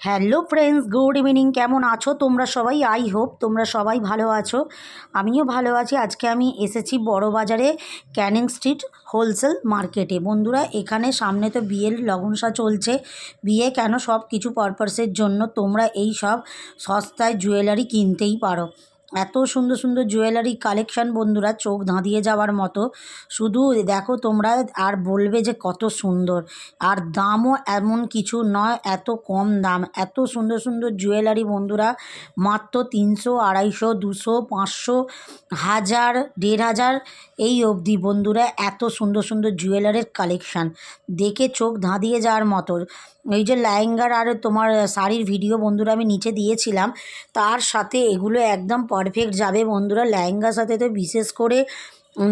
Hello friends good evening কেমন আছো? তোমরা সবাই আই হোপ তোমরা সবাই ভালো আছো। আমিও ভালো আছি। আজকে আমি এসেছি বড় বাজারে ক্যানিং স্ট্রিট হোলসেল মার্কেটে বন্ধুরা, এখানে সামনে তো বিয়ের লগনসা চলছে। বিয়ে কেন সব কিছু পারপাসের জন্য তোমরা এই সব সস্তায় জুয়েলারি কিনতেই পারো। এত সুন্দর সুন্দর জুয়েলারি কালেকশন বন্ধুরা, চোখ ধাঁধিয়ে যাওয়ার মতো। শুধু দেখো তোমরা আর বলবে যে কত সুন্দর। আর দামও এমন কিছু নয়, এত কম দাম। এত সুন্দর সুন্দর জুয়েলারি বন্ধুরা, মাত্র তিনশো, আড়াইশো, দুশো, পাঁচশো, হাজার, দেড় হাজার এই অবধি বন্ধুরা, এত সুন্দর সুন্দর জুয়েলারির কালেকশান দেখে চোখ ধাঁধিয়ে যাওয়ার মতো। এই যে লেহেঙ্গার আর তোমার শাড়ির ভিডিও বন্ধুরা আমি নিচে দিয়েছিলাম, তার সাথে এগুলো একদম পারফেক্ট যাবে বন্ধুরা। লেহেঙ্গার সাথে তো বিশেষ করে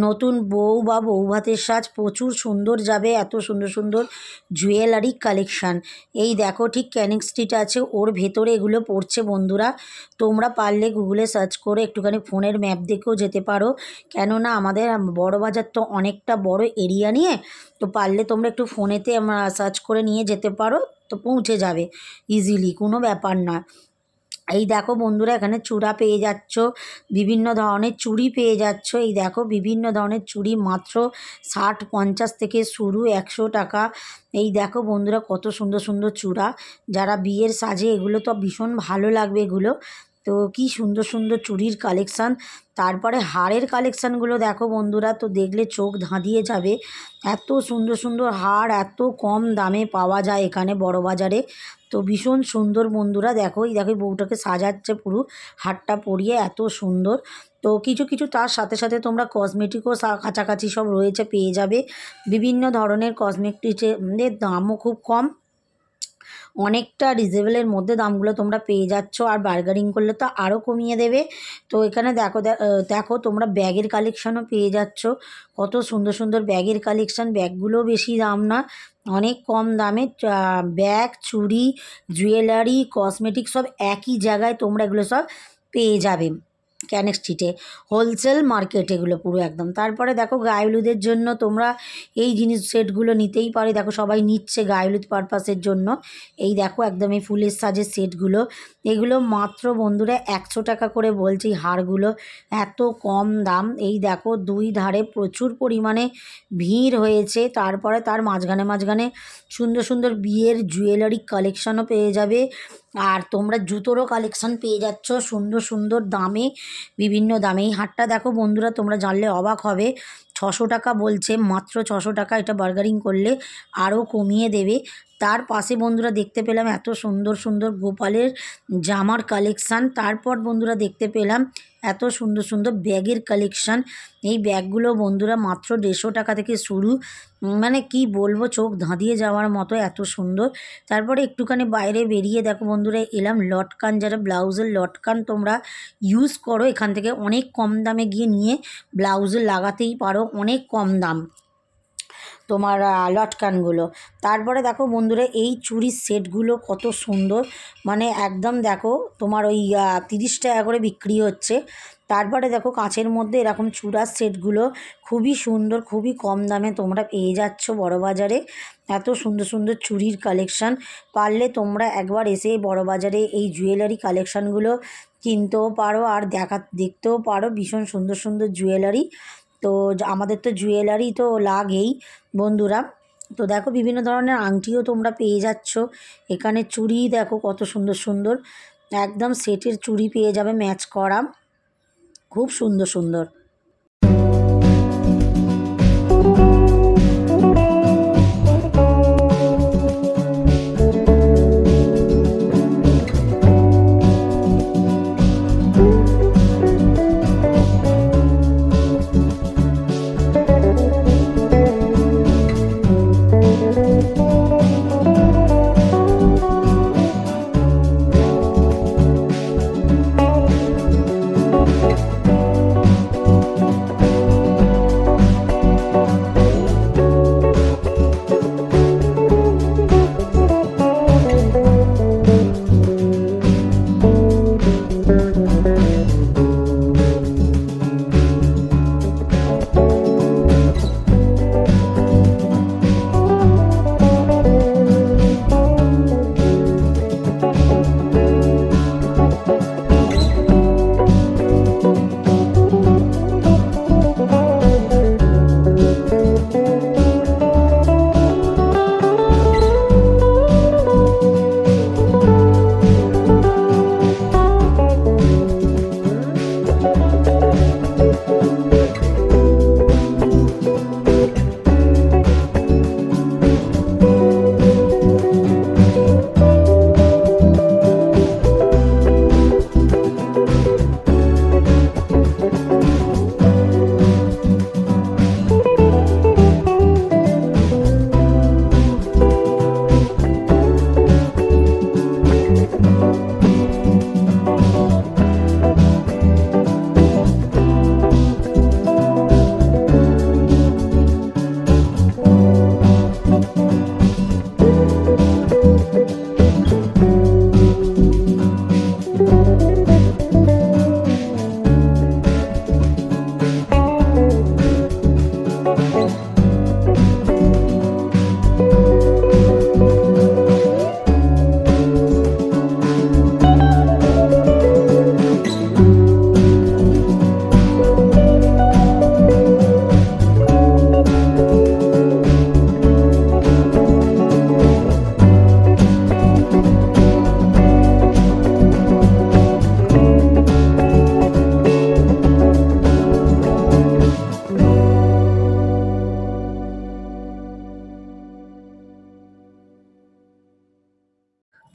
নতুন বউ বা বউ ভাতের সাজ প্রচুর সুন্দর যাবে, এত সুন্দর সুন্দর জুয়েলারি কালেকশান এই দেখো ঠিক ক্যানিং স্ট্রিট আছে, ওর ভেতরে এগুলো পড়ছে বন্ধুরা। তোমরা পারলে গুগলে সার্চ করে একটুখানি ফোনের ম্যাপ দেখেও যেতে পারো। কেননা আমাদের বড় বাজার তো অনেকটা বড় এরিয়া নিয়ে, তো পারলে তোমরা একটু ফোনেতে সার্চ করে নিয়ে যেতে পারো, তো পৌঁছে যাবে ইজিলি কোনো ব্যাপার না। এই দেখো বন্ধুরা এখানে চূড়া পেয়ে যাচ্ছ, বিভিন্ন ধরনের চুড়ি পেয়ে যাচ্ছ। এই দেখো বিভিন্ন ধরনের চুড়ি মাত্র ষাট, পঞ্চাশ থেকে শুরু একশো টাকা। এই দেখো বন্ধুরা কত সুন্দর সুন্দর চূড়া। যারা বিয়ের সাজে এগুলো তো ভীষণ ভালো লাগবে এগুলো। তো কি সুন্দর সুন্দর চুড়ির কালেকশান তারপরে হারের কালেকশানগুলো দেখো বন্ধুরা, তো দেখলে চোখ ধাঁধিয়ে যাবে। এত সুন্দর সুন্দর হার এত কম দামে পাওয়া যায় এখানে বড় বাজারে তো ভীষণ সুন্দর বন্ধুরা, দেখো, এই দেখো বউটাকে সাজাচ্ছে পুরো হারটা পরিয়ে এত সুন্দর। তো কিছু কিছু তার সাথে সাথে তোমরা কসমেটিকও কাছাকাছি সব রয়েছে, পেয়ে যাবে। বিভিন্ন ধরনের কসমেটিকের দামও খুব কম। অনেকটা রিজনেবলের মধ্যে দামগুলো তোমরা পেয়ে যাচ্ছ। আর বার্গারিং করলে তো আরও কমিয়ে দেবে। তো এখানে দেখো দেখো তোমরা ব্যাগের কালেকশানও পেয়ে যাচ্ছ। কত সুন্দর সুন্দর ব্যাগের কালেকশান ব্যাগগুলোও বেশি দাম না, অনেক কম দামে। ব্যাগ, চুড়ি জুয়েলারি কসমেটিক সব একই জায়গায় তোমরা এগুলো সব পেয়ে যাবে। ক্যানেক স্ট্রিটে হোলসেল মার্কেট এগুলো পুরো একদম। তারপরে দেখো গায়ে জন্য তোমরা এই জিনিস সেটগুলো নিতেই পারে। দেখো সবাই নিচ্ছে গায়ে হলুদ পারপাসের জন্য। এই দেখো একদম এই ফুলের সাজের সেটগুলো। এগুলো মাত্র বন্ধুরা একশো টাকা করে বলছি হারগুলো। এত কম দাম। এই দেখো দুই ধারে প্রচুর পরিমাণে ভিড় হয়েছে। তারপরে তার মাঝখানে মাঝখানে সুন্দর সুন্দর বিয়ের জুয়েলারি কালেকশানও পেয়ে যাবে। আর তোমরা জুতোরও কালেকশান পেয়ে যাচ্ছ। সুন্দর সুন্দর দামে, বিভিন্ন দামে এই হাটটা দেখো বন্ধুরা, তোমরা জানলে অবাক হবে। ছশো টাকা বলছে, মাত্র ছশো টাকা এটা বার্গারিং করলে আরও কমিয়ে দেবে। তার পাশে বন্ধুরা দেখতে পেলাম এত সুন্দর সুন্দর গোপালের জামার কালেকশান তারপর বন্ধুরা দেখতে পেলাম এত সুন্দর সুন্দর ব্যাগের কালেকশান এই ব্যাগগুলো বন্ধুরা মাত্র দেড়শো টাকা থেকে শুরু। মানে কি বলব, চোখ ধাঁধিয়ে যাওয়ার মতো এত সুন্দর। তারপরে একটুখানি বাইরে বেরিয়ে দেখো বন্ধুরা, এলাম লটকান, যারা ব্লাউজের লটকান তোমরা ইউজ করো, এখান থেকে অনেক কম দামে গিয়ে নিয়ে ব্লাউজে লাগাতেই পারো, অনেক কম দাম। তোমার লটকানগুলো। তারপরে দেখো বন্ধুরা, এই চুড়ির সেটগুলো কত সুন্দর। মানে একদম দেখো, তোমার ওই তিরিশ টাকা করে বিক্রি হচ্ছে। তারপরে দেখো কাঁচের মধ্যে এরকম চূড়ার সেটগুলো খুবই সুন্দর, খুবই কম দামে তোমরা পেয়ে যাচ্ছ বড় বাজারে এত সুন্দর সুন্দর চুড়ির কালেকশান। পারলে তোমরা একবার এসে বড় বাজারে এই জুয়েলারি কালেকশানগুলো কিনতেও পারো আর দেখা, দেখতেও পারো ভীষণ সুন্দর সুন্দর জুয়েলারি। তো আমাদের তো জুয়েলারি তো লাগেই বন্ধুরা। তো দেখো বিভিন্ন ধরনের আংটিও তোমরা পেয়ে যাচ্ছ। এখানে চুড়ি দেখো কত সুন্দর সুন্দর। একদম সেটের চুড়ি পেয়ে যাবে ম্যাচ করা। খুব সুন্দর সুন্দর।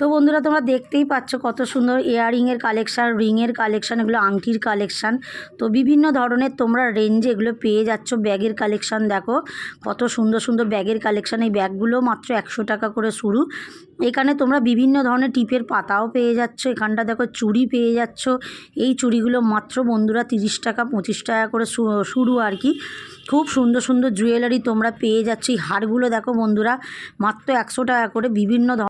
তো বন্ধুরা, তোমরা দেখতেই পাচ্ছ কত সুন্দর ইয়াররিংয়ের কালেকশান রিংয়ের কালেকশান এগুলো আংটির কালেকশান তো বিভিন্ন ধরনের তোমরা রেঞ্জে এগুলো পেয়ে যাচ্ছ ব্যাগের কালেকশান দেখো। কত সুন্দর সুন্দর ব্যাগের কালেকশান এই ব্যাগগুলো মাত্র একশো টাকা করে শুরু। এখানে তোমরা বিভিন্ন ধরনের টিপের পাতাও পেয়ে যাচ্ছ। এখানটা দেখো, চুড়ি পেয়ে যাচ্ছ। এই চুড়িগুলো মাত্র বন্ধুরা তিরিশ টাকা, পঁচিশ টাকা করে শুরু আর কি। খুব সুন্দর সুন্দর জুয়েলারি তোমরা পেয়ে যাচ্ছ। এই হারগুলো দেখো বন্ধুরা, মাত্র একশো টাকা করে বিভিন্ন